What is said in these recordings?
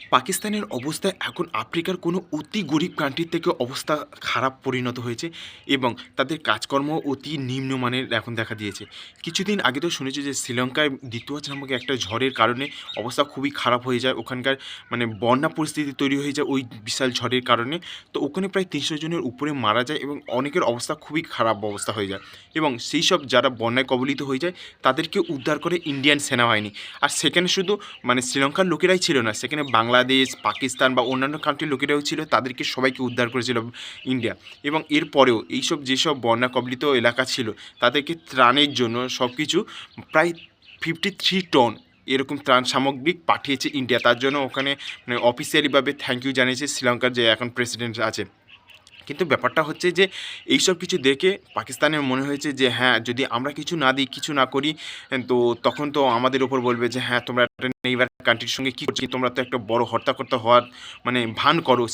পাকিস্তানের অবস্থা এখন আফ্রিকার কোনো অতি গরিব কান্ট্রির থেকে অবস্থা খারাপ পরিণত হয়েছে এবং তাদের কাজকর্ম অতি নিম্নমানের এখন দেখা দিয়েছে। কিছুদিন আগে তো শুনেছি যে শ্রীলঙ্কায় দ্বিতীয় নামক একটা ঝড়ের কারণে অবস্থা খুবই খারাপ হয়ে যায়। ওখানকার মানে বন্যা পরিস্থিতি তৈরি হয়ে যায় ওই বিশাল ঝড়ের কারণে। তো ওখানে প্রায় তিনশো জনের উপরে মারা যায় এবং অনেকের অবস্থা খুবই খারাপ অবস্থা হয়ে যায়। এবং সেই সব যারা বন্যায় কবলিত হয়ে যায়, তাদেরকে উদ্ধার করে ইন্ডিয়ান সেনাবাহিনী আর সেখানে শুধু মানে শ্রীলঙ্কার লোকেরাই ছিল না, সেখানে বাংলাদেশ, পাকিস্তান বা অন্যান্য কান্ট্রির লোকেরাও ছিল, তাদেরকে সবাইকে উদ্ধার করেছিল ইন্ডিয়া। এবং এরপরেও এইসব যেসব বন্যা কবলিত এলাকা ছিল, তাদেরকে ত্রাণের জন্য সব কিছু প্রায় ফিফটি থ্রি টন এরকম ত্রাণ সামগ্রী পাঠিয়েছে ইন্ডিয়া। তার জন্য ওখানে মানে অফিসিয়ালিভাবে থ্যাংক ইউ জানিয়েছে শ্রীলঙ্কার যে এখন প্রেসিডেন্ট আছে। কিন্তু ব্যাপারটা হচ্ছে যে, এইসব কিছু দেখে পাকিস্তানের মনে হয়েছে যে হ্যাঁ যদি আমরা কিছু না দিই, কিছু না করি, তো তখন তো আমাদের ওপর বলবে যে হ্যাঁ তোমরা নেইবার কান্ট্রির সঙ্গে কী করছি? তোমরা তো একটা বড় হর্তাকর্তা হওয়ার মানে ভান করো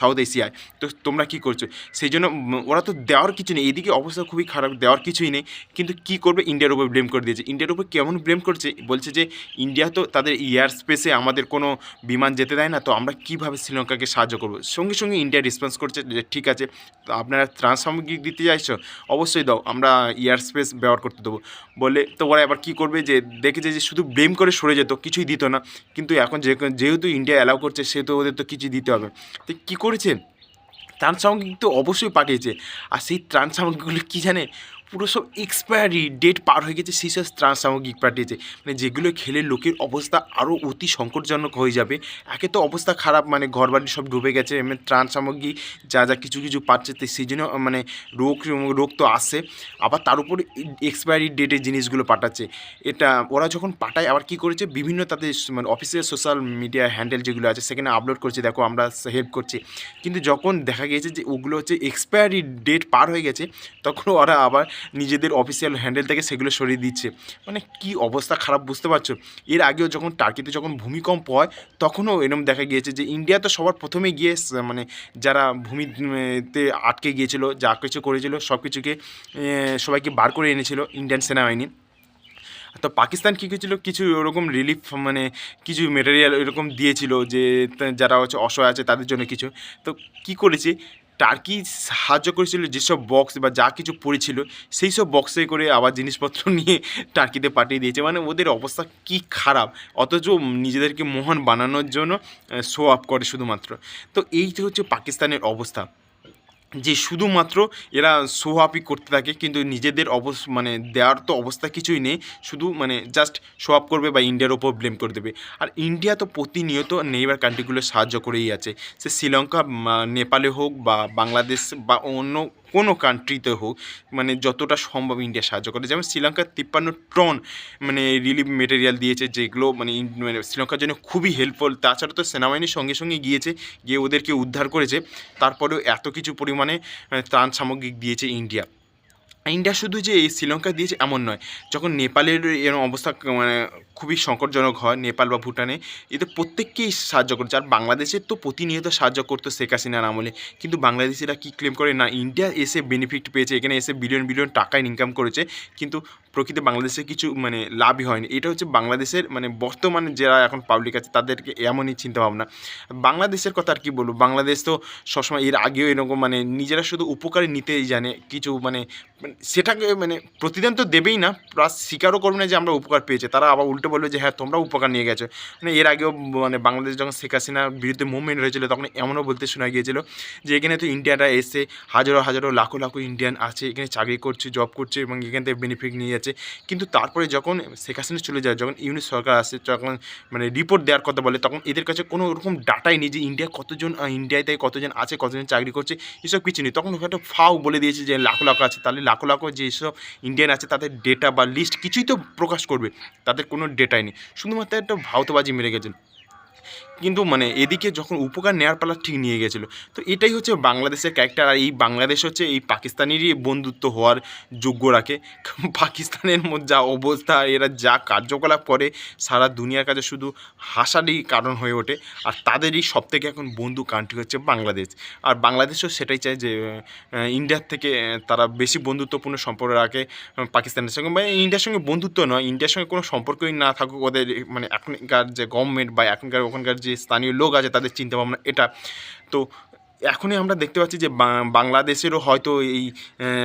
সাউথ এশিয়ায় তো তোমরা কী করছ? সেই জন্য ওরা তো দেওয়ার কিছু নেই। এদিকে অবস্থা খুবই খারাপ, দেওয়ার কিছুই নেই। কিন্তু কী করবে? ইন্ডিয়ার উপর ব্লেম করে দিয়েছে। ইন্ডিয়ার উপর কেমন ব্লেম করছে? বলছে যে ইন্ডিয়া তো তাদের এয়ার স্পেসে আমাদের কোনো বিমান যেতে দেয় না। তো আমরা কীভাবে শ্রীলঙ্কাকে সাহায্য করব? সঙ্গে সঙ্গে ইন্ডিয়া রেসপন্স করছে যে, ঠিক আছে আপনারা ত্রাণ সামগ্রী দিতে চাইছো? অবশ্যই দাও, আমরা এয়ার স্পেস ব্যবহার করতে দেবো। বলে, তো ওরা এবার কী করবে যে, দেখেছে যে, শুধু ব্লেম করে সরে যেত কিছুই দিত না। কিন্তু এখন যেহেতু ইন্ডিয়া অ্যালাউ করছে সেহেতু ওদের তো কিছু দিতে হবে। তো কী করেছে? ত্রাণ সামগ্রী তো অবশ্যই পাঠিয়েছে। আর সেই ত্রাণ সামগ্রীগুলো কী জানে? পুরো সব এক্সপায়ারি ডেট পার হয়ে গেছে সেই সব ত্রাণ সামগ্রী পাঠিয়েছে মানে যেগুলো খেলে লোকের অবস্থা আরও অতি সংকটজনক হয়ে যাবে। একে তো অবস্থা খারাপ মানে ঘরবাড়ি সব ডুবে গেছে এমনি ত্রাণ সামগ্রী যা যা কিছু কিছু পাচ্ছে তো সেই জন্য মানে রোগ রোগ তো আসে আবার তার উপর এক্সপায়ারি ডেটের জিনিসগুলো পাঠাচ্ছে। এটা ওরা যখন পাঠায়, আবার কী করেছে? বিভিন্ন তাদের মানে অফিসিয়াল সোশ্যাল মিডিয়া হ্যান্ডেল যেগুলো আছে, সেখানে আপলোড করছে, দেখো আমরা হেল্প করছি। কিন্তু যখন দেখা গিয়েছে যে ওগুলো হচ্ছে এক্সপায়ারি ডেট পার হয়ে গেছে, তখন ওরা আবার নিজেদের অফিসিয়াল হ্যান্ডেল থেকে সেগুলো সরিয়ে দিচ্ছে। মানে কি অবস্থা খারাপ বুঝতে পারছ? এর আগেও যখন টার্কিতে যখন ভূমিকম্প হয়, তখনও এরম দেখা গিয়েছে যে ইন্ডিয়া তো সবার প্রথমে গিয়ে মানে যারা ভূমিতে আটকে গিয়েছিল, যা কিছু করেছিল সব কিছুকে সবাইকে বার করে এনেছিল ইন্ডিয়ান সেনাবাহিনী। তো পাকিস্তান কী করেছিল কিছু ওরকম রিলিফ মানে কিছু মেটেরিয়াল এরকম দিয়েছিল যে যারা হচ্ছে অসহায় আছে তাদের জন্য কিছু। তো কি করেছে? টার্কি সাহায্য করেছিল, যেসব বক্স বা যা কিছু পড়েছিল সেই সব বক্সে করে আবার জিনিসপত্র নিয়ে টার্কিতে পাঠিয়ে দিয়েছে। মানে ওদের অবস্থা কি খারাপ? অথচ নিজেদেরকে মহান বানানোর জন্য শো আপ করে শুধুমাত্র। তো এই হচ্ছে পাকিস্তানের অবস্থা। যে শুধুমাত্র এরা সোহাপি করতে থাকে, কিন্তু নিজেদের অবস মানে দেওয়ার তো অবস্থা কিছুই নেই। শুধু মানে জাস্ট শো আপ করবে বা ইন্ডিয়ার ওপর ব্লেম করে দেবে। আর ইন্ডিয়া তো প্রতিনিয়ত নেইবার কান্ট্রিগুলো সাহায্য করেই আছে। সে শ্রীলঙ্কা নেপালে হোক বা বাংলাদেশ বা অন্য কোনো কান্ট্রিতে হোক মানে যতটা সম্ভব ইন্ডিয়া সাহায্য করে। যেমন শ্রীলঙ্কার তিপ্পান্ন টন মানে রিলিফ মেটেরিয়াল দিয়েছে, যেগুলো মানে মানে শ্রীলঙ্কার জন্য খুবই হেল্পফুল তাছাড়া তো সেনাবাহিনীর সঙ্গে সঙ্গে গিয়েছে, গিয়ে ওদেরকে উদ্ধার করেছে। তারপরেও এত কিছু পরিমাণে ত্রাণ সামগ্রিক দিয়েছে ইন্ডিয়া ইন্ডিয়া শুধু যে এই শ্রীলঙ্কা দিয়েছে এমন নয়, যখন নেপালের এরকম অবস্থা মানে খুবই সংকটজনক হয় নেপাল বা ভুটানে, এতে প্রত্যেককেই সাহায্য করছে। আর বাংলাদেশের তো প্রতিনিয়ত সাহায্য করতো শেখ হাসিনার আমলে। কিন্তু বাংলাদেশিরা কী ক্লেম করে? না, ইন্ডিয়া এসে বেনিফিট পেয়েছে, এখানে এসে বিলিয়ন বিলিয়ন টাকা ইনকাম করেছে, কিন্তু প্রকৃতি বাংলাদেশে কিছু মানে লাভই হয়নি। এটা হচ্ছে বাংলাদেশের মানে বর্তমানে যারা এখন পাবলিক আছে, তাদেরকে এমনই চিন্তাভাবনা। বাংলাদেশের কথা আর কি বলব? বাংলাদেশ তো সবসময় এর আগেও এরকম মানে নিজেরা শুধু উপকারে নিতেই জানে, কিছু মানে মানে সেটাকে মানে প্রতিদিন তো দেবেই না, প্লাস স্বীকারও করবে না যে আমরা উপকার পেয়েছি। তারা আবার উল্টো বলবে যে হ্যাঁ তোমরা উপকার নিয়ে গেছো। মানে এর আগেও মানে বাংলাদেশ যখন শেখ হাসিনার বিরুদ্ধে মুভমেন্ট হয়েছিল, তখন এমনও বলতে শোনা গিয়েছিল যে, এখানে তো ইন্ডিয়াটা এসে হাজারো হাজারো, লাখো লাখো ইন্ডিয়ান আছে, এখানে চাকরি করছে জব করছে এবং এখান থেকে বেনিফিট নিয়ে যাচ্ছে। কিন্তু তারপরে যখন শেখ হাসিনা চলে যায়, যখন ইউনিট সরকার আসে যখন মানে রিপোর্ট দেওয়ার কথা বলে, তখন এদের কাছে কোনো রকম ডাটাই নেই যে ইন্ডিয়া কতজন ইন্ডিয়াতে কতজন আছে, কতজন চাকরি করছে? এসব কিছু নেই। তখন ওখানে ফাও বলে দিয়েছে যে, লাখো লাখো আছে। তাহলে লাখো লাখো যেসব ইন্ডিয়ান আছে, তাদের ডেটা বা লিস্ট কিছুই তো প্রকাশ করবে, তাদের কোনো ডেটাই নেই। শুধুমাত্র একটা ভাওতবাজি মেরে গেছেন। কিন্তু মানে এদিকে যখন উপকার নেওয়ার পালা ঠিক নিয়ে গেছিল। তো এটাই হচ্ছে বাংলাদেশের ক্যারেক্টার আর এই বাংলাদেশ হচ্ছে এই পাকিস্তানেরই বন্ধুত্ব হওয়ার যোগ্য রাখে। পাকিস্তানের মধ্যে যা অবস্থা, এরা যা কার্যকলাপ করে, সারা দুনিয়ার কাছে শুধু হাসারই কারণ হয়ে ওঠে। আর তাদেরই সব থেকে এখন বন্ধু কান্ট্রি হচ্ছে বাংলাদেশ। আর বাংলাদেশও সেটাই চায় যে ইন্ডিয়ার থেকে তারা বেশি বন্ধুত্বপূর্ণ সম্পর্ক রাখে পাকিস্তানের সঙ্গে। বা ইন্ডিয়ার সঙ্গে বন্ধুত্ব নয়, ইন্ডিয়ার সঙ্গে কোনো সম্পর্কই না থাকুক ওদের মানে এখনকার যে গভর্নমেন্ট বা এখনকার ওখানকার যে যে স্থানীয় লোক আছে তাদের চিন্তা ভাবনা এটা। তো এখনই আমরা দেখতে পাচ্ছি যে বাংলাদেশেরও হয়তো এই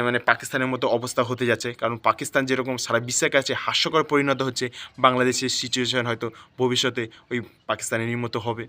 মানে পাকিস্তানের মতো অবস্থা হতে যাচ্ছে। কারণ পাকিস্তান যেরকম সারা বিশ্বের কাছে হাস্যকর পরিণত হচ্ছে, বাংলাদেশের সিচুয়েশন হয়তো ভবিষ্যতে ওই পাকিস্তানের মতো হবে।